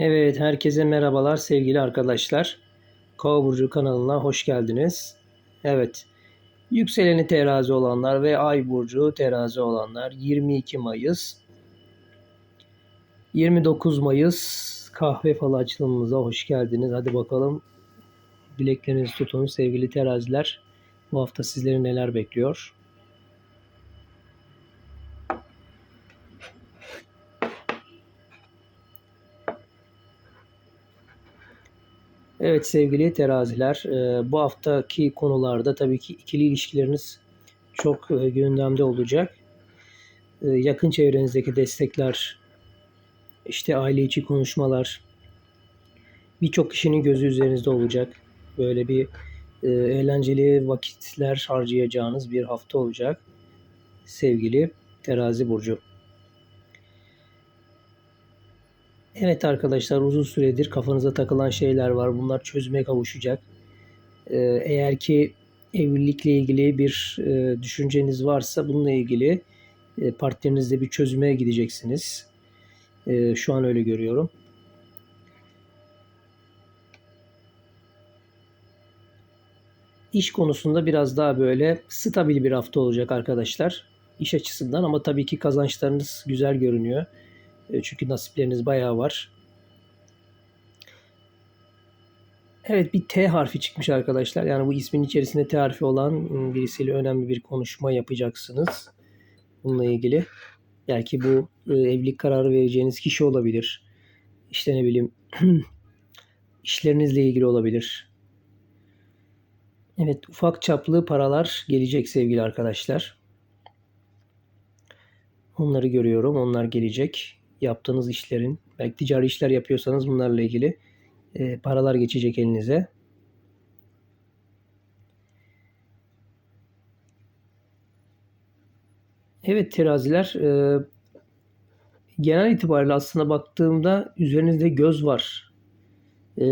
Evet, herkese merhabalar sevgili arkadaşlar. Kova Burcu kanalına hoş geldiniz. Evet, yükseleni terazi olanlar ve ay burcu terazi olanlar 22 Mayıs 29 Mayıs kahve falı açılımımıza hoş geldiniz. Hadi bakalım dileklerinizi tutun sevgili teraziler. Bu hafta sizleri neler bekliyor? Evet sevgili teraziler, e, bu haftaki konularda tabii ki ikili ilişkileriniz çok e, gündemde olacak. E, yakın çevrenizdeki destekler, işte aile içi konuşmalar, birçok kişinin gözü üzerinizde olacak. Böyle bir eğlenceli vakitler harcayacağınız bir hafta olacak sevgili terazi burcu. Evet arkadaşlar uzun süredir kafanıza takılan şeyler var. Bunlar çözüme kavuşacak. Ee, eğer ki evlilikle ilgili bir e, düşünceniz varsa bununla ilgili e, partnerinizle bir çözüme gideceksiniz. E, şu an öyle görüyorum. İş konusunda biraz daha böyle stabil bir hafta olacak arkadaşlar. İş açısından ama tabii ki kazançlarınız güzel görünüyor. E, çünkü nasipleriniz bayağı var. Evet bir T harfi çıkmış arkadaşlar. Yani bu ismin içerisinde T harfi olan ıı, birisiyle önemli bir konuşma yapacaksınız. Bununla ilgili. Belki bu ıı, evlilik kararı vereceğiniz kişi olabilir. İşte ne bileyim işlerinizle ilgili olabilir. Evet ufak çaplı paralar gelecek sevgili arkadaşlar. Onları görüyorum. Onlar gelecek yaptığınız işlerin, belki ticari işler yapıyorsanız bunlarla ilgili e, paralar geçecek elinize. Evet teraziler e, genel itibariyle aslında baktığımda üzerinizde göz var. E,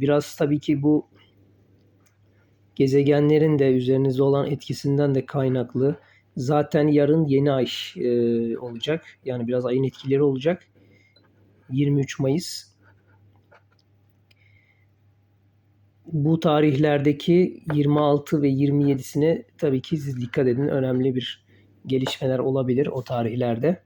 biraz tabii ki bu gezegenlerin de üzerinizde olan etkisinden de kaynaklı Zaten yarın yeni ay e, olacak. Yani biraz ayın etkileri olacak. 23 Mayıs. Bu tarihlerdeki 26 ve 27'sine tabii ki siz dikkat edin. Önemli bir gelişmeler olabilir o tarihlerde.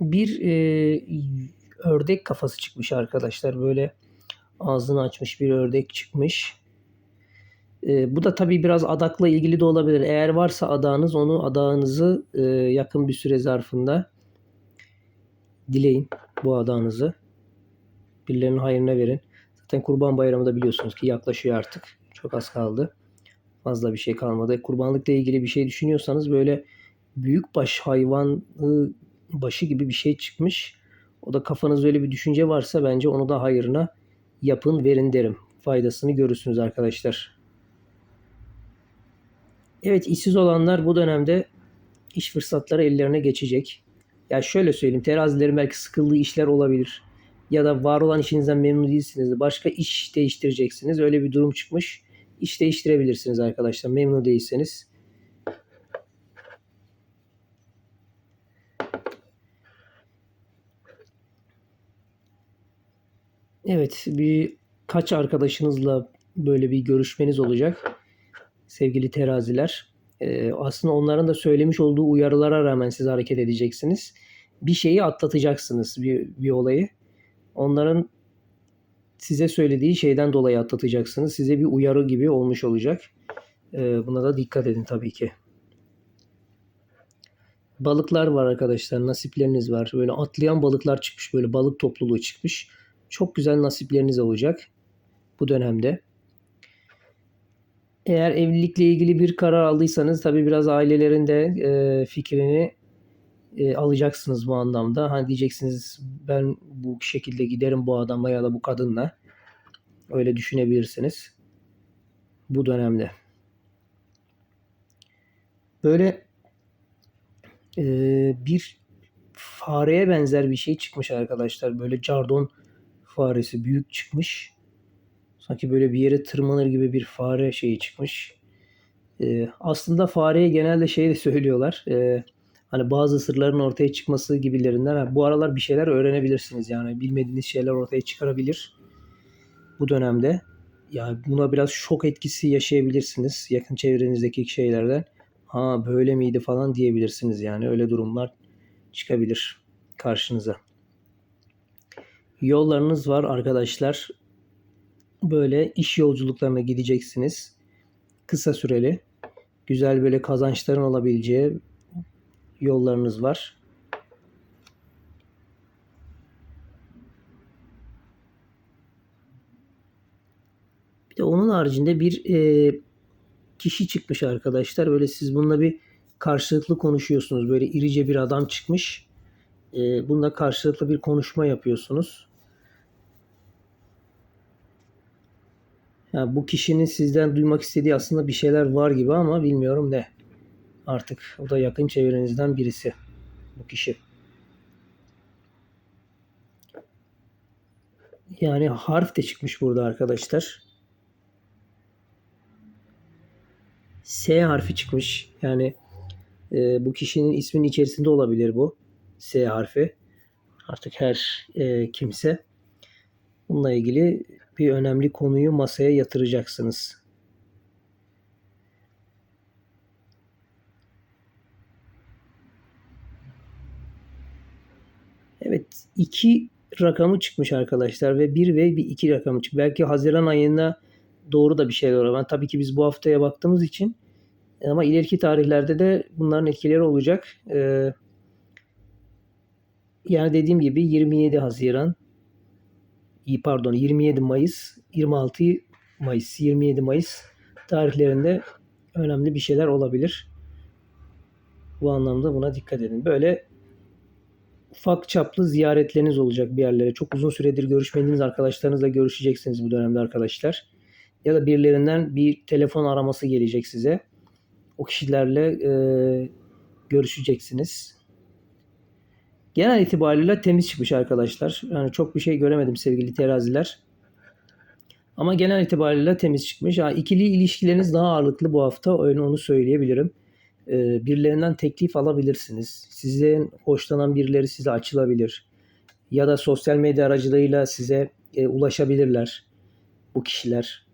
Bir e, ördek kafası çıkmış arkadaşlar. Böyle ağzını açmış bir ördek çıkmış. E, bu da tabii biraz adakla ilgili de olabilir. Eğer varsa adağınız onu adağınızı e, yakın bir süre zarfında dileyin bu adağınızı. Birilerinin hayrına verin. Zaten Kurban Bayramı da biliyorsunuz ki yaklaşıyor artık. Çok az kaldı. Fazla bir şey kalmadı. Kurbanlıkla ilgili bir şey düşünüyorsanız böyle büyük baş hayvan başı gibi bir şey çıkmış. O da kafanızda öyle bir düşünce varsa bence onu da hayırına yapın verin derim. Faydasını görürsünüz arkadaşlar. Evet işsiz olanlar bu dönemde iş fırsatları ellerine geçecek. Ya şöyle söyleyeyim terazilerin belki sıkıldığı işler olabilir. Ya da var olan işinizden memnun değilsiniz. Başka iş değiştireceksiniz. Öyle bir durum çıkmış. İş değiştirebilirsiniz arkadaşlar. Memnun değilseniz. Evet, bir kaç arkadaşınızla böyle bir görüşmeniz olacak sevgili teraziler. Ee, aslında onların da söylemiş olduğu uyarılara rağmen siz hareket edeceksiniz. Bir şeyi atlatacaksınız, bir, bir olayı. Onların size söylediği şeyden dolayı atlatacaksınız. Size bir uyarı gibi olmuş olacak. Ee, buna da dikkat edin tabii ki. Balıklar var arkadaşlar. Nasipleriniz var. Böyle atlayan balıklar çıkmış. Böyle balık topluluğu çıkmış çok güzel nasipleriniz olacak bu dönemde. Eğer evlilikle ilgili bir karar aldıysanız tabi biraz ailelerin de e, fikrini e, alacaksınız bu anlamda. Hani diyeceksiniz ben bu şekilde giderim bu adamla ya da bu kadınla. Öyle düşünebilirsiniz. Bu dönemde. Böyle e, bir fareye benzer bir şey çıkmış arkadaşlar. Böyle cardon faresi büyük çıkmış. Sanki böyle bir yere tırmanır gibi bir fare şeyi çıkmış. Ee, aslında fareye genelde şey de söylüyorlar. Ee, hani bazı sırların ortaya çıkması gibilerinden. Bu aralar bir şeyler öğrenebilirsiniz yani. Bilmediğiniz şeyler ortaya çıkarabilir bu dönemde. Yani buna biraz şok etkisi yaşayabilirsiniz yakın çevrenizdeki şeylerden. Ha böyle miydi falan diyebilirsiniz yani. Öyle durumlar çıkabilir karşınıza. Yollarınız var arkadaşlar. Böyle iş yolculuklarına gideceksiniz. Kısa süreli. Güzel böyle kazançların olabileceği yollarınız var. Bir de onun haricinde bir e, kişi çıkmış arkadaşlar. Böyle siz bununla bir karşılıklı konuşuyorsunuz. Böyle irice bir adam çıkmış. E, bununla karşılıklı bir konuşma yapıyorsunuz. Yani bu kişinin sizden duymak istediği aslında bir şeyler var gibi ama bilmiyorum ne. Artık o da yakın çevrenizden birisi bu kişi. Yani harf de çıkmış burada arkadaşlar. S harfi çıkmış. Yani e, bu kişinin isminin içerisinde olabilir bu. S harfi. Artık her e, kimse. Bununla ilgili bir önemli konuyu masaya yatıracaksınız. Evet iki rakamı çıkmış arkadaşlar ve bir ve bir iki rakamı çıkmış. Belki Haziran ayında doğru da bir şeyler olur. Ben tabii ki biz bu haftaya baktığımız için ama ileriki tarihlerde de bunların etkileri olacak. Ee, yani dediğim gibi 27 Haziran pardon 27 Mayıs 26 Mayıs 27 Mayıs tarihlerinde önemli bir şeyler olabilir. Bu anlamda buna dikkat edin. Böyle ufak çaplı ziyaretleriniz olacak bir yerlere. Çok uzun süredir görüşmediğiniz arkadaşlarınızla görüşeceksiniz bu dönemde arkadaşlar. Ya da birilerinden bir telefon araması gelecek size. O kişilerle e, görüşeceksiniz. Genel itibariyle temiz çıkmış arkadaşlar. Yani çok bir şey göremedim sevgili teraziler. Ama genel itibariyle temiz çıkmış. Yani ikili ilişkileriniz daha ağırlıklı bu hafta. Öyle onu söyleyebilirim. Ee, birilerinden teklif alabilirsiniz. Sizden hoşlanan birileri size açılabilir. Ya da sosyal medya aracılığıyla size e, ulaşabilirler bu kişiler.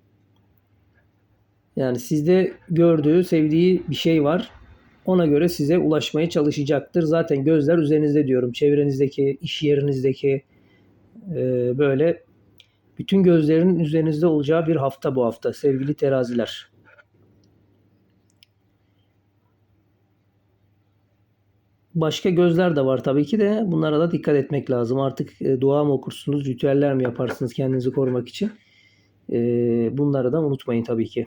Yani sizde gördüğü, sevdiği bir şey var ona göre size ulaşmaya çalışacaktır. Zaten gözler üzerinizde diyorum. Çevrenizdeki, iş yerinizdeki e, böyle bütün gözlerin üzerinizde olacağı bir hafta bu hafta sevgili teraziler. Başka gözler de var tabii ki de bunlara da dikkat etmek lazım. Artık e, dua mı okursunuz, ritüeller mi yaparsınız kendinizi korumak için? E, bunları da unutmayın tabii ki.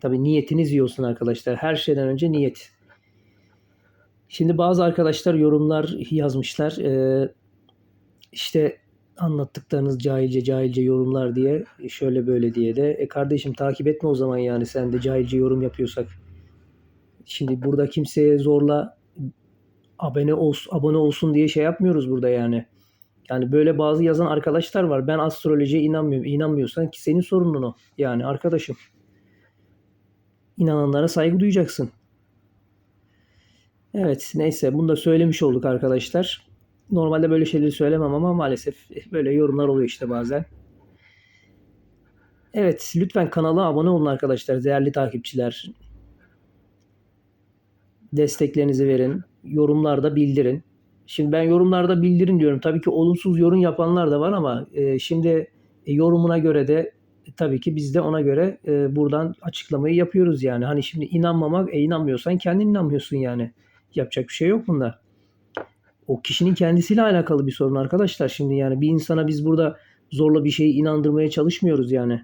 Tabi niyetiniz iyi olsun arkadaşlar. Her şeyden önce niyet. Şimdi bazı arkadaşlar yorumlar yazmışlar. Ee, işte anlattıklarınız cahilce cahilce yorumlar diye şöyle böyle diye de e kardeşim takip etme o zaman yani sen de cahilce yorum yapıyorsak. Şimdi burada kimseye zorla abone olsun, abone olsun diye şey yapmıyoruz burada yani. Yani böyle bazı yazan arkadaşlar var. Ben astrolojiye inanmıyorum. İnanmıyorsan ki senin sorunun o. Yani arkadaşım inananlara saygı duyacaksın. Evet neyse bunu da söylemiş olduk arkadaşlar. Normalde böyle şeyleri söylemem ama maalesef böyle yorumlar oluyor işte bazen. Evet lütfen kanala abone olun arkadaşlar değerli takipçiler. Desteklerinizi verin. Yorumlarda bildirin. Şimdi ben yorumlarda bildirin diyorum. Tabii ki olumsuz yorum yapanlar da var ama e, şimdi yorumuna göre de tabii ki biz de ona göre e, buradan açıklamayı yapıyoruz yani. Hani şimdi inanmamak, e inanmıyorsan kendin inanmıyorsun yani. Yapacak bir şey yok bunda. O kişinin kendisiyle alakalı bir sorun arkadaşlar. Şimdi yani bir insana biz burada zorla bir şeyi inandırmaya çalışmıyoruz yani.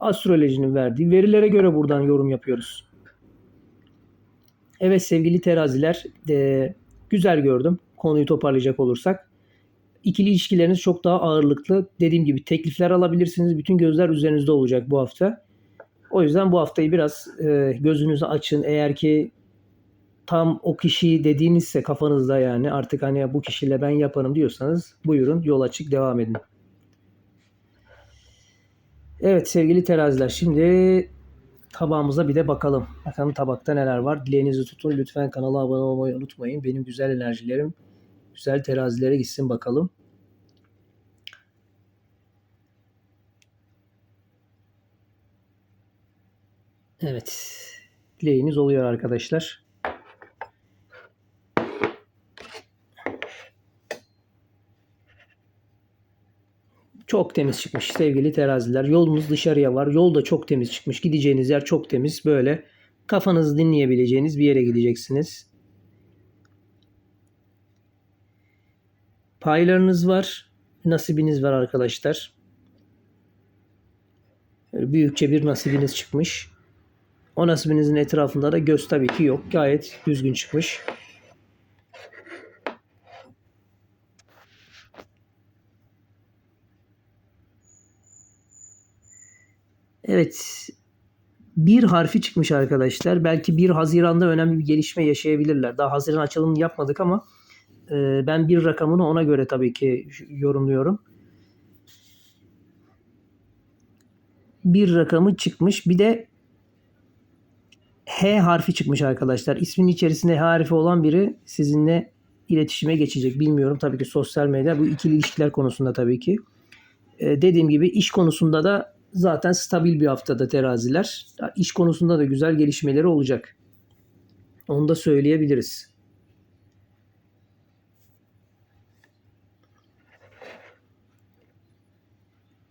Astrolojinin verdiği verilere göre buradan yorum yapıyoruz. Evet sevgili teraziler, e, güzel gördüm konuyu toparlayacak olursak ikili ilişkileriniz çok daha ağırlıklı. Dediğim gibi teklifler alabilirsiniz. Bütün gözler üzerinizde olacak bu hafta. O yüzden bu haftayı biraz e, gözünüzü açın. Eğer ki tam o kişi dediğinizse kafanızda yani artık hani bu kişiyle ben yaparım diyorsanız buyurun yol açık devam edin. Evet sevgili teraziler şimdi tabağımıza bir de bakalım. Bakalım tabakta neler var. Dileğinizi tutun. Lütfen kanala abone olmayı unutmayın. Benim güzel enerjilerim güzel terazilere gitsin bakalım. Evet. Dileğiniz oluyor arkadaşlar. Çok temiz çıkmış sevgili teraziler. Yolunuz dışarıya var. Yol da çok temiz çıkmış. Gideceğiniz yer çok temiz. Böyle kafanızı dinleyebileceğiniz bir yere gideceksiniz. Paylarınız var. Nasibiniz var arkadaşlar. Büyükçe bir nasibiniz çıkmış. O nasibinizin etrafında da göz tabii ki yok. Gayet düzgün çıkmış. Evet. Bir harfi çıkmış arkadaşlar. Belki 1 Haziran'da önemli bir gelişme yaşayabilirler. Daha Haziran açılımını yapmadık ama e, ben bir rakamını ona göre tabii ki yorumluyorum. Bir rakamı çıkmış. Bir de H harfi çıkmış arkadaşlar. İsmin içerisinde H harfi olan biri sizinle iletişime geçecek. Bilmiyorum tabii ki sosyal medya bu ikili ilişkiler konusunda tabii ki. Ee, dediğim gibi iş konusunda da zaten stabil bir haftada teraziler. İş konusunda da güzel gelişmeleri olacak. Onu da söyleyebiliriz.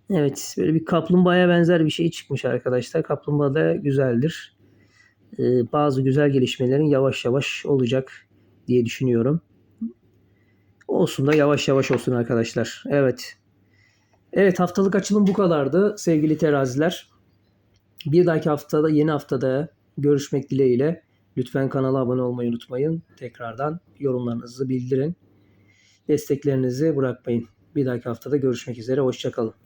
Evet, böyle bir kaplumbağaya benzer bir şey çıkmış arkadaşlar. Kaplumbağa da güzeldir. Ee, bazı güzel gelişmelerin yavaş yavaş olacak diye düşünüyorum. Olsun da yavaş yavaş olsun arkadaşlar. Evet. Evet haftalık açılım bu kadardı sevgili teraziler. Bir dahaki haftada yeni haftada görüşmek dileğiyle. Lütfen kanala abone olmayı unutmayın. Tekrardan yorumlarınızı bildirin. Desteklerinizi bırakmayın. Bir dahaki haftada görüşmek üzere. Hoşçakalın.